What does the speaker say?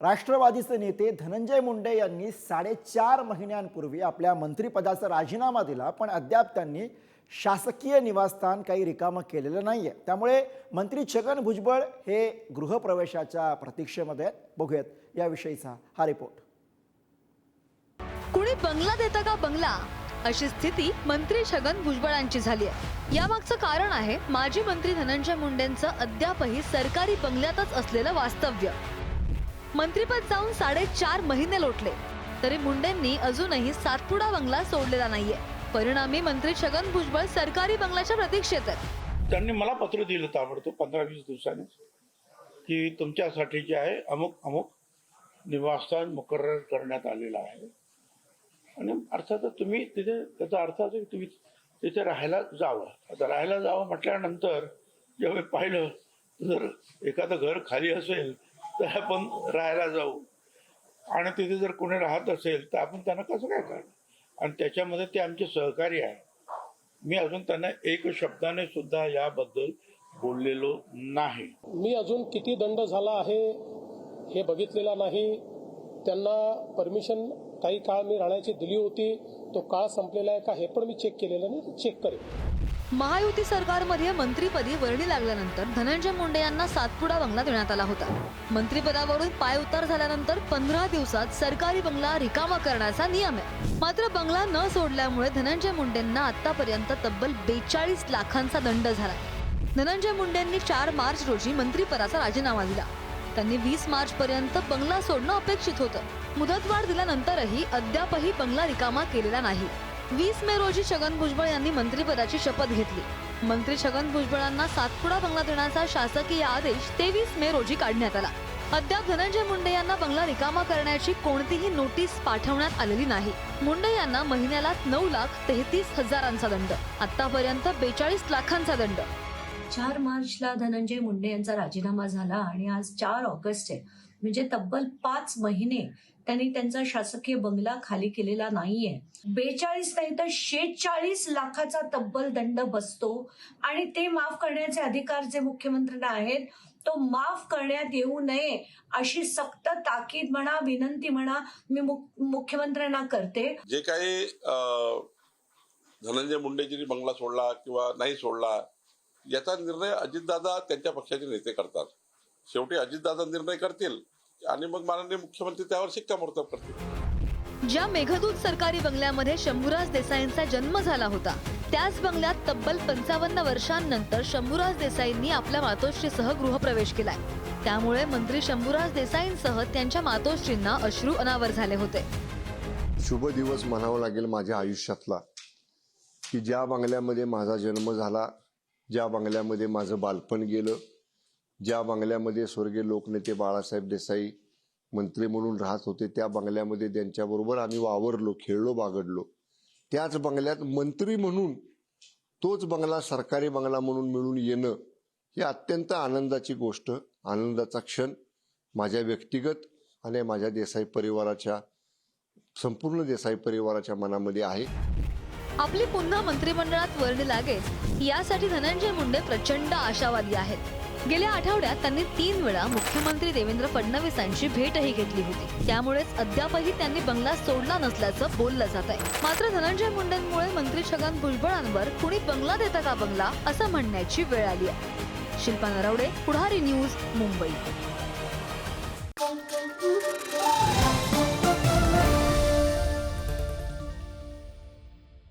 राष्ट्रवादीचे नेते धनंजय मुंडे यांनी साडेचार महिन्यांपूर्वी आपल्या मंत्रिपदाचा राजीनामा दिला पण अद्याप त्यांनी शासकीय निवासस्थान काही रिकामं केलेलं नाही आहे त्यामुळे मंत्री छगन भुजबळ हे गृहप्रवेशाच्या प्रतीक्षेमध्ये बघूयात याविषयीचा हा रिपोर्ट. कुणी बंगला देतं का बंगला? अशी स्थिती मंत्री छगन भुजबळांची झाली आहे यामागचं कारण आहे माजी मंत्री धनंजय मुंडेंचं अद्यापही सरकारी बंगल्यातच असलेलं वास्तव्य. मंत्रीपद जाऊन साडेचार महिने लोटले. तरी मुंडेंनी अजूनही सातपुडा बंगला सोडलेला नाहीये. परिणामी मंत्री छगन भुजबळ सरकारी बंगल्याच्या प्रतीक्षेत आहेत. त्यांनी मला पत्र दिलं ताबडतोब पंधरा वीस दिवसांनी की तुमच्यासाठी जे आहे अमुक अमुक निवासस्थान मुकर्र करण्यात आलेलं आहे. आणि अर्थातच तुम्ही तिथे त्याचा अर्थ असा की तुम्ही तिथे राहायला जावं. आता राहायला जावं म्हटल्यानंतर जेव्हा पाहिलं जर एखादं घर खाली असेल तर आपण राहायला जाऊ. आणि तिथे जर कोणी राहत असेल तर आपण त्यांना कसं काय करणार आणि त्याच्यामध्ये ते आमचे सहकारी आहे मी अजून त्यांना एक शब्दाने सुद्धा याबद्दल बोललेलो नाही. मी अजून किती दंड झाला आहे हे बघितलेला नाही. त्यांना परमिशन काही काळ मी राहण्याची दिली होती. तो काळ संपलेला आहे का हे पण मी चेक केलेलं नाही. चेक करेन. महायुती सरकारमध्ये मंत्रीपदी वर्णी लागल्यानंतर धनंजय मुंडे यांना सातपुडा बंगला देण्यात आला होता. मंत्रीपदावरून पाय उतार झाल्यानंतर पंधरा दिवसात सरकारी बंगला रिकामा करण्याचा नियम आहे. मात्र बंगला न सोडल्यामुळे धनंजय मुंडेंना आतापर्यंत तब्बल बेचाळीस लाखांचा दंड झाला. धनंजय मुंडेंनी चार मार्च रोजी मंत्रिपदाचा राजीनामा दिला. त्यांनी वीस मार्च पर्यंत बंगला सोडणं अपेक्षित होतं. मुदतवाढ दिल्यानंतरही अद्यापही बंगला रिकामा केलेला नाही. वीस मे रोजी छगन भुजबळ यांनी मंत्रिपदाची शपथ घेतली. मंत्री छगन भुजबळांना सातपुडा बंगला देण्याचा शासकीय आदेश तेवीस मे रोजी काढण्यात आला. अद्याप धनंजय मुंडे यांना बंगला रिकामा करण्याची कोणतीही नोटीस पाठवण्यात आलेली नाही. मुंडे यांना महिन्याला नऊ लाख तेहतीस हजारांचा दंड आतापर्यंत बेचाळीस लाखांचा दंड. चार मार्चला धनंजय मुंडे यांचा राजीनामा झाला आणि आज चार ऑगस्ट आहे म्हणजे तब्बल पाच महिने त्यांनी त्यांचा शासकीय बंगला खाली केलेला नाहीये. बेचाळीस नाही तर शेचाळीस लाखाचा तब्बल दंड बसतो. आणि ते माफ करण्याचे अधिकार जे मुख्यमंत्र्यांना आहेत तो माफ करण्यात येऊ नये अशी सक्त ताकीद म्हणा विनंती म्हणा मी मुख्यमंत्र्यांना करते. जे काही अं, धनंजय मुंडेजींनी बंगला सोडला किंवा नाही सोडला याचा निर्णय अजितदादा त्यांच्या पक्षाचे नेते करतात. शेवटी अजितदादा निर्णय करतील. आणि मग माननीय मुख्यमंत्री त्यावर शिक्कामोर्तब करतील. ज्या मेघदूत सरकारी बंगल्यामध्ये शंभूराज देसाईंचा जन्म झाला होता त्याच बंगल्यात तब्बल पंचावन्न वर्षांनंतर शंभूराज देसाईंनी आपल्या मातोश्रीसह गृहप्रवेश केलाय. त्यामुळे मंत्री शंभूराज देसाईंसह त्यांच्या मातोश्रींना अश्रू अनावर झाले होते. शुभ दिवस म्हणावा लागेल माझ्या आयुष्यातला की ज्या बंगल्यामध्ये माझा जन्म झाला ज्या बंगल्यामध्ये माझं बालपण गेलं ज्या बंगल्यामध्ये स्वर्गीय लोकनेते बाळासाहेब देसाई मंत्री म्हणून राहत होते त्या बंगल्यामध्ये त्यांच्याबरोबर आम्ही वावरलो खेळलो बागडलो. त्याच बंगल्यात मंत्री म्हणून तोच बंगला सरकारी बंगला म्हणून मिळून येणं ही अत्यंत आनंदाची गोष्ट आनंदाचा क्षण माझ्या व्यक्तिगत आणि माझ्या देसाई परिवाराच्या संपूर्ण देसाई परिवाराच्या मनामध्ये आहे. आपली पुन्हा मंत्रिमंडळात वर्णी लागेल यासाठी धनंजय मुंडे प्रचंड आशावादी आहेत. गेल्या आठवड्यात त्यांनी तीन वेळा मुख्यमंत्री देवेंद्र फडणवीसांची भेटही घेतली होती. त्यामुळेच अद्यापही त्यांनी बंगला सोडला नसल्याचं बोललं जात आहे. मात्र धनंजय मुंडेंमुळे मंत्री छगन भुजबळांवर कुणी बंगला देता का बंगला असं म्हणण्याची वेळ आली आहे. शिल्पा नरवडे पुढारी न्यूज मुंबई.